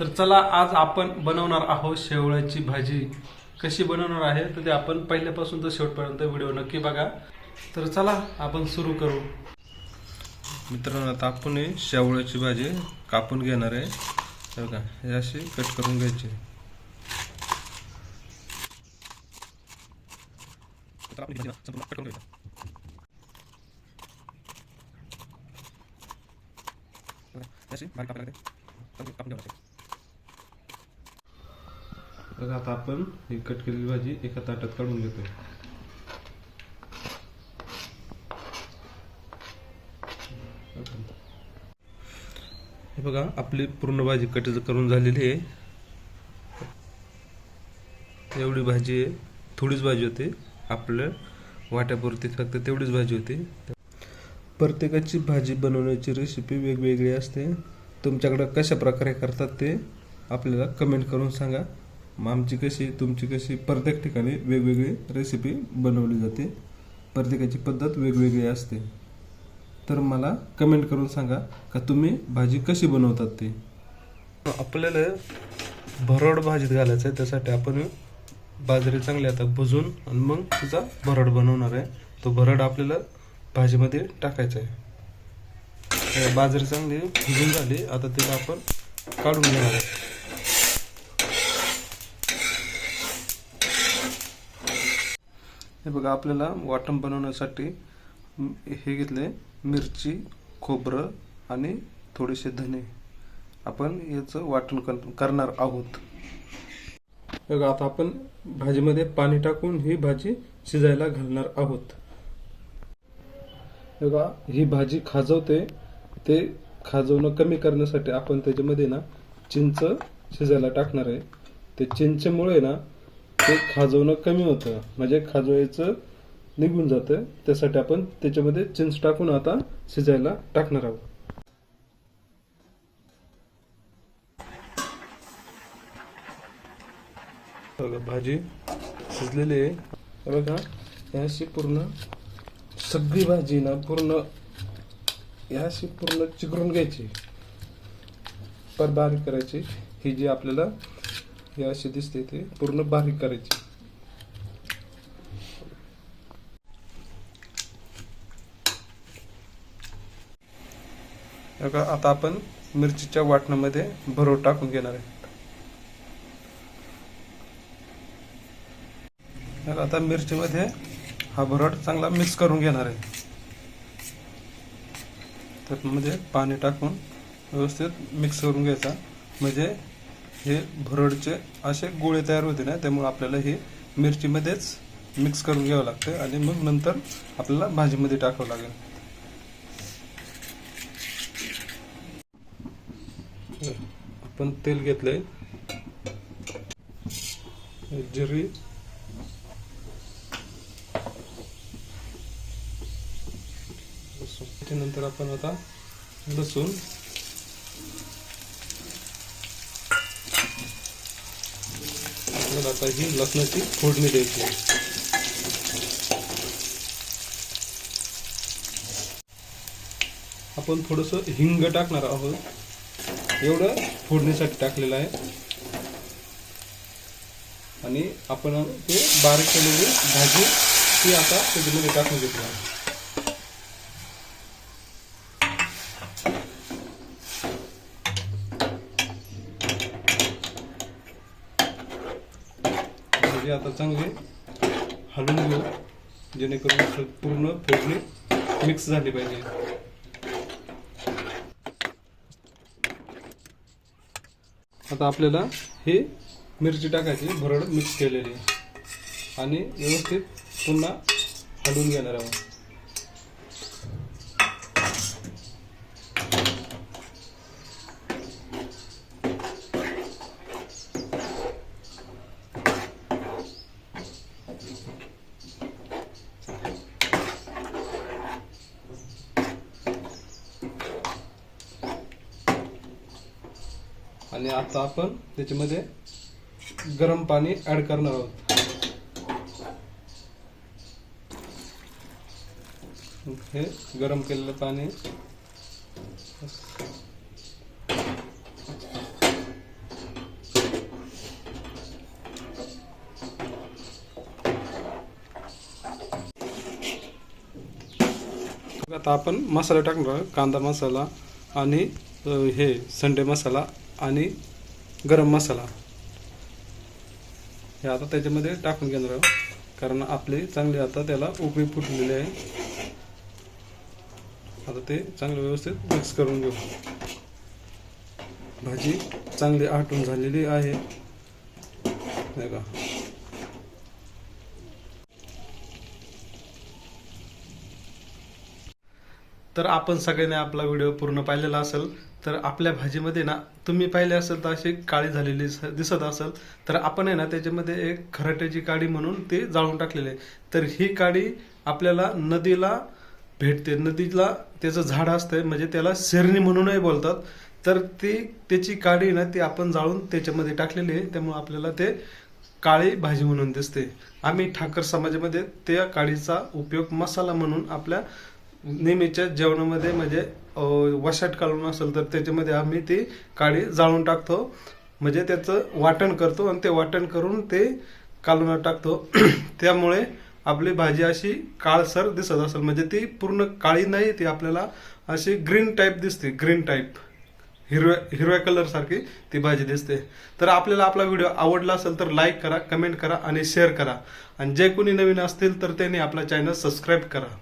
तर चला आज आपण बनवणार आहोत शेवळ्याची भाजी. कशी बनवणार आहे तर ते आपण पहिल्यापासून तर शेवटपर्यंत व्हिडिओ नक्की बघा. तर चला आपण सुरू करू. मित्रांनो आता आपण शेवळ्याची भाजी कापून घेणार आहे. बघा हे अशी कट करून घ्यायची. तर आपण ही भाजी ना संपूर्ण कट करून घ्यायची. बघा, हे अशी बारीक कापायला लागते. चांगली कापून घ्यावं लागते. बघा आता आपण ही कट केलेली भाजी एका ताटात काढून घेतो हे बघा आपली पूर्ण भाजी कट करून झालेली आहे. एवढी भाजी आहे थोडीच भाजी होती. आपल्या वाट्यापुरती फक्त तेवढीच भाजी होती. प्रत्येकाची भाजी बनवण्याची रेसिपी वेगवेगळी असते. तुमच्याकडं कशा प्रकारे करतात ते आपल्याला कमेंट करून सांगा. मग आमची कशी तुमची कशी प्रत्येक ठिकाणी वेगवेगळी रेसिपी बनवली जाते. प्रत्येकाची पद्धत वेगवेगळी असते. तर मला कमेंट करून सांगा का तुम्ही भाजी कशी बनवतात ते? आपल्याला भरड भाजीत घालायचं आहे त्यासाठी आपण बाजरी चांगली आता भुजून आणि मग तिचा भरड बनवणार आहे. तो भरड आपल्याला भाजीमध्ये टाकायचा आहे. बाजरी चांगली भुजून झाली आता तिला आपण काढून घेणार आहे. हे बघा आपल्याला वाटण बनवण्यासाठी हे घेतले मिरची खोबरं आणि थोडेसे धने आपण याचं वाटण कर- करणार आहोत. बघा आता आपण भाजीमध्ये पाणी टाकून ही भाजी शिजायला घालणार आहोत. बघा ही भाजी खाजवते. ते खाजवणं कमी करण्यासाठी आपण त्याच्यामध्ये ना चिंच शिजायला टाकणार आहे. ते चिंचेमुळे ना ते खाजवणं कमी होतं. म्हणजे खाजवायचं निघून जातं. त्यासाठी आपण त्याच्यामध्ये चिंच टाकून आता शिजायला टाकणार आहोत. बघा भाजी शिजलेली आहे. बघा ही अशी पूर्ण सगळी भाजी ना पूर्ण ही अशी पूर्ण चिकरून घ्यायची. पर बारीक करायची. ही जी आपल्याला हे अशी दिसते ते पूर्ण बारीक करायची. आता आपण मिरचीच्या वाटणामध्ये भरव टाकून घेणार आहे. आता मिरचीमध्ये हा भरड चांगला मिक्स करून घेणार आहे. त्यामध्ये म्हणजे पाणी टाकून व्यवस्थित मिक्स करून घ्यायचा. म्हणजे हे भरडचे असे गोळे तयार होते ना त्यामुळे आपल्याला हे मिरचीमध्येच मिक्स करून घ्यावं लागतं आणि मग नंतर आपल्याला भाजीमध्ये टाकावं लागेल. आपण तेल घेतलंय. जिरी. लसूण. त्याच्यानंतर आपण आता लसूण. आपल्याला आता ही लसणाची फोडणी द्यायची आपण थोडस हिंग टाकणार आहोत. एवढं फोडणीसाठी टाकलेलं आहे. आणि आपण ते बारीक केलेली भाजी ती आता त्याच्यामध्ये टाकून घेतली आहे. भाजी आता चांगली हलवून घेऊ जेणेकरून पूर्ण फोडणी मिक्स झाली पाहिजे. आता आपल्याला हे मिरची टाकायची भरड मिक्स केलेली. आणि व्यवस्थित पुन्हा हलवून घेणार आहोत. आणि आता आपण त्याच्यामध्ये गरम पाणी ऍड करणार आहोत. हे गरम केलेलं पाणी. आता आपण मसाला टाकणार कांदा मसाला आणि हे संडे मसाला. आणि गरम मसाला. हे आता त्याच्यामध्ये टाकून घेणार आहोत. कारण आपले चांगले आता त्याला उकळी फुटलेली आहे. आता ते चांगले व्यवस्थित मिक्स करून घेऊ. भाजी चांगली आटून झालेली आहे. नाही का तर आपण सगळ्यांनी आपला व्हिडिओ पूर्ण पाहिलेला असेल तर आपल्या भाजीमध्ये ना तुम्ही पाहिले असेल तर अशी काळी झालेली दिसत असेल तर आपण आहे ना त्याच्यामध्ये एक खराट्याची काडी म्हणून ते जाळून टाकलेले आहे. तर ही काडी आपल्याला नदीला भेटते. नदीला त्याचं झाड असतंय म्हणजे त्याला शेरणी म्हणूनही बोलतात. तर ती त्याची काडी ना ती आपण जाळून त्याच्यामध्ये टाकलेली आहे. त्यामुळे आपल्याला ते काळी भाजी म्हणून दिसते. आम्ही ठाकर समाजामध्ये त्या काळीचा उपयोग मसाला म्हणून आपल्या नेहमीच्या जेवणामध्ये म्हणजे वशाट काढून असेल तर त्याच्यामध्ये आम्ही ती काळी जाळून टाकतो. म्हणजे त्याचं वाटण करतो आणि ते वाटण करून ते कालवणात टाकतो. त्यामुळे आपली भाजी अशी काळसर दिसत असेल. म्हणजे ती पूर्ण काळी नाही ती आपल्याला अशी ग्रीन टाईप दिसते. ग्रीन टाईप हिरव्या हिरव्या कलरसारखी ती भाजी दिसते. तर आपल्याला आपला व्हिडिओ आवडला असेल तर लाईक करा कमेंट करा आणि शेअर करा. आणि जे कोणी नवीन असतील तर त्यांनी आपला चॅनल सबस्क्राईब करा.